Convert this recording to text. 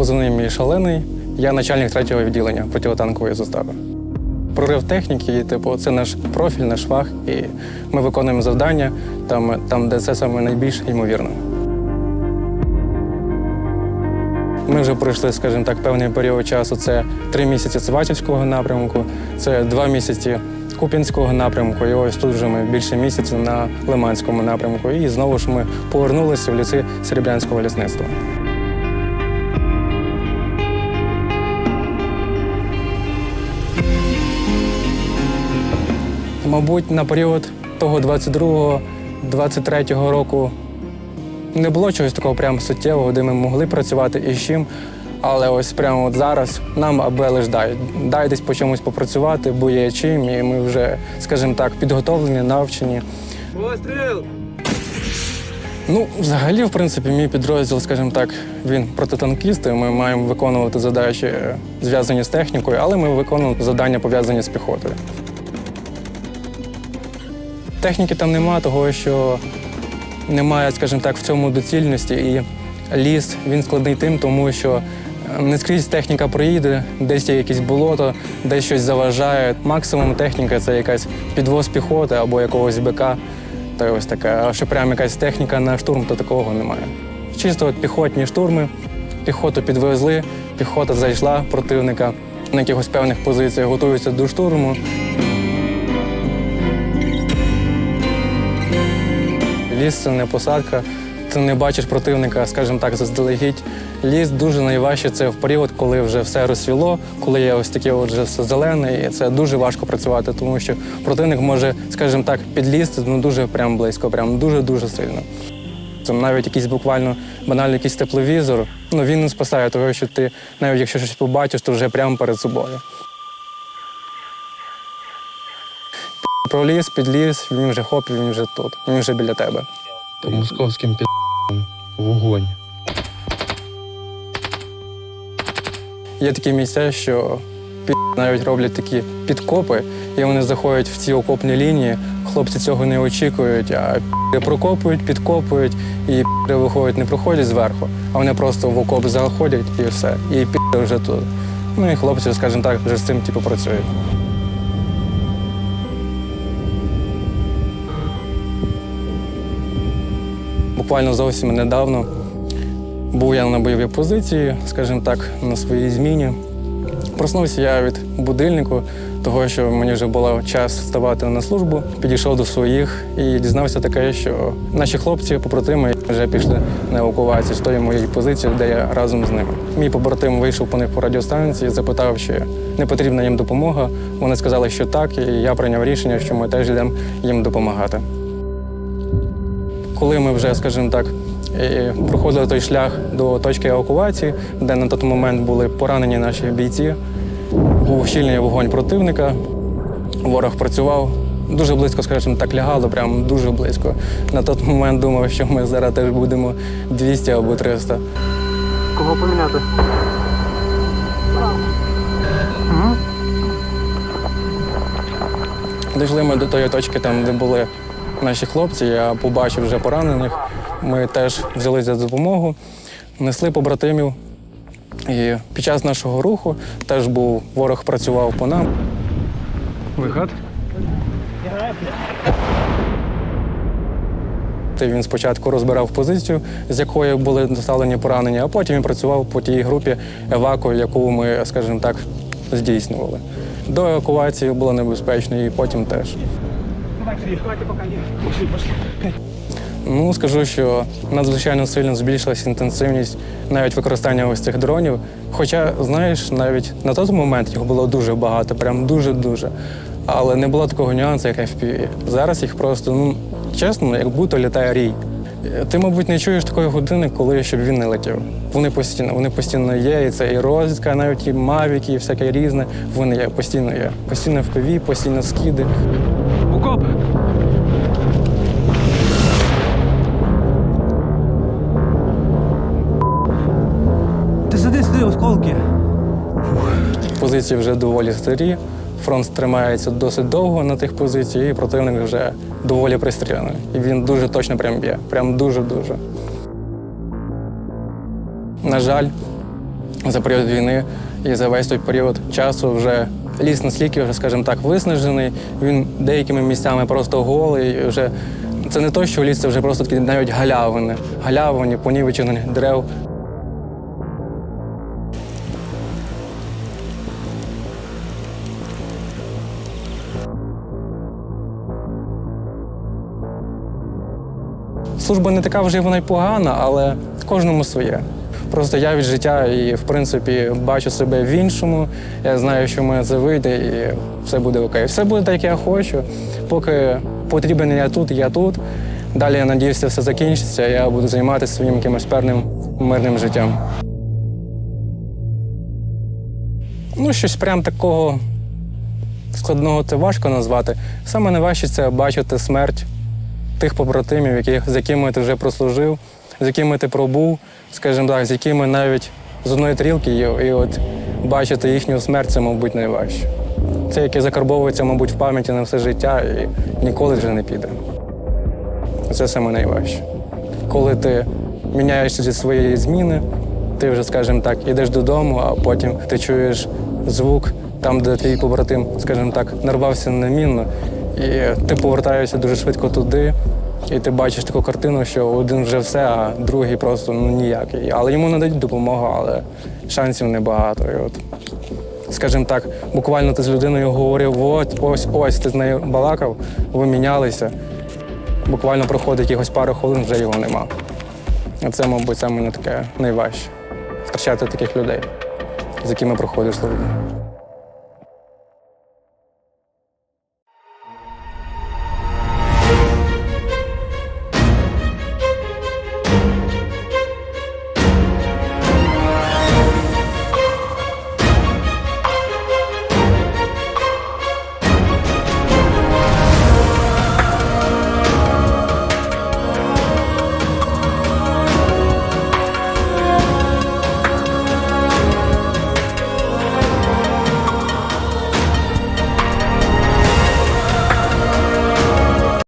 Позивний мій шалений. Я начальник третього відділення протитанкової застави. Прорив техніки, типу, це наш профіль, наш фах, і ми виконуємо завдання там, там де це саме найбільш ймовірно. Ми вже пройшли, скажімо так, певний період часу. Це три місяці Сватівського напрямку, це два місяці Куп'янського напрямку. І ось тут вже ми більше місяця на Лиманському напрямку. І знову ж ми повернулися в ліси Серебрянського лісництва. Мабуть, на період того 22-го, 23-го року не було чогось такого прям суттєвого, де ми могли працювати і з чим. Але ось прямо от зараз нам аби лиш дай. Дай десь по чомусь попрацювати, бо є чим, і ми вже, скажімо так, підготовлені, навчені. Постріл! Ну, взагалі, в принципі, мій підрозділ, скажімо так, він протитанкіст, Ми маємо виконувати задачі, е, зв'язані з технікою, але ми виконуємо завдання пов'язані з піхотою. Техніки там нема, того що немає, скажімо так, в цьому доцільності. І ліс він складний тим, тому що е, не скрізь техніка проїде, десь є якесь болото, десь щось заважає. Максимум техніка це якась підвоз піхоти або якогось БК. Та ось таке. А що прям якась техніка на штурм, то такого немає. Чисто от піхотні штурми, піхоту підвезли, піхота зайшла противника на якихось певних позиціях, готуються до штурму. Ліс це не посадка, ти не бачиш противника, скажімо так, заздалегідь. Ліс дуже найважче це в період, коли вже все розсвіло, коли є ось таке от вже все зелене, і це дуже важко працювати, тому що противник може, скажімо так, підлізти ну, дуже прям близько, прям дуже-дуже сильно. Це навіть якийсь буквально банальний якийсь тепловізор, ну він не спасає того, що ти, навіть якщо щось побачиш, то вже прямо перед собою. Проліз, підліз, він вже хоп, він вже тут, він вже біля тебе. По московським під вогонь. Є такі місця, що під навіть роблять такі підкопи, і вони заходять в ці окопні лінії. Хлопці цього не очікують, а пі***и прокопують, підкопують, і пі***и виходять, не проходять зверху, а вони просто в окоп заходять і все. І пі***и вже тут. Ну і хлопці, скажімо так, вже з цим типу працюють. Буквально зовсім недавно був я на бойовій позиції, скажімо так, на своїй зміні. Проснувся я від будильнику, того, що мені вже було час вставати на службу. Підійшов до своїх і дізнався таке, що наші хлопці, побратими, вже пішли на евакуацію з тої моєї позиції, де я разом з ними. Мій побратим вийшов по них по радіостанції, запитав, чи не потрібна їм допомога. Вони сказали, що так, і я прийняв рішення, що ми теж йдемо їм допомагати. Коли ми вже, скажімо так, е, проходили той шлях до точки евакуації, де на той момент були поранені наші бійці, був щільний вогонь противника, ворог працював. Дуже близько, скажімо так, лягало, прям дуже близько. На той момент думав, що ми зараз теж будемо 200 або 300. Кого поміняти? Дійшли ми до тої точки, там, де були наші хлопці, я побачив вже поранених. Ми теж взялися за допомогу, несли побратимів. І під час нашого руху теж був ворог працював по нам. Виход. Він спочатку розбирав позицію, з якої були доставлені поранення, а потім він працював по тій групі еваку, яку ми, скажімо так, здійснювали. До евакуації було небезпечно, і потім теж. Ну, скажу, що надзвичайно сильно збільшилася інтенсивність навіть використання ось цих дронів. Хоча, знаєш, навіть на той момент їх було дуже багато, прям дуже-дуже. Але не було такого нюансу, як FPV. Зараз їх просто, ну, чесно, як будто літає рій. Ти, мабуть, не чуєш такої години, коли щоб він не летів. Вони постійно, вони постійно є, і це і розвідка, навіть і мавіки, і всяке різне. Вони є, постійно є. Постійно в FPV, постійно скиди. Укоп! Ти сиди, сиди, осколки. Позиції вже доволі старі. Фронт тримається досить довго на тих позиціях, і противник вже доволі пристріляний. І він дуже точно прям б'є. Прям дуже-дуже. На жаль, за період війни і за весь той період часу вже ліс настільки, вже, скажімо так, виснажений. Він деякими місцями просто голий. Вже це не то, що ліс, це вже просто такі навіть галявини, галявини, понівечених дерев. Служба не така вже вона й погана, але кожному своє. Просто я від життя і, в принципі, бачу себе в іншому. Я знаю, що в мене це вийде, і все буде окей. Все буде так, як я хочу. Поки потрібен я тут, я тут. Далі я надіюся, все закінчиться, я буду займатися своїм якимось певним мирним життям. Ну, щось прям такого складного це важко назвати. Саме найважче це бачити смерть тих побратимів, яких, з якими ти вже прослужив, з якими ти пробув, скажімо так, з якими навіть з одної трілки є, і от бачити їхню смерть це, мабуть, найважче. Це яке закарбовується, мабуть, в пам'яті на все життя і ніколи вже не піде. Це саме найважче. Коли ти міняєшся зі своєї зміни, ти вже, скажімо так, ідеш додому, а потім ти чуєш звук там, де твій побратим, скажімо так, нарвався на міну, і ти повертаєшся дуже швидко туди, і ти бачиш таку картину, що один вже все, а другий просто ну ніякий. Але йому надають допомогу, але шансів небагато. І от, скажімо так, буквально ти з людиною говорив, от, ось, ось, ти з нею балакав, ви мінялися. Буквально проходить якихось пару хвилин, вже його нема. А це, мабуть, саме таке найважче. Втрачати таких людей, з якими проходиш службу.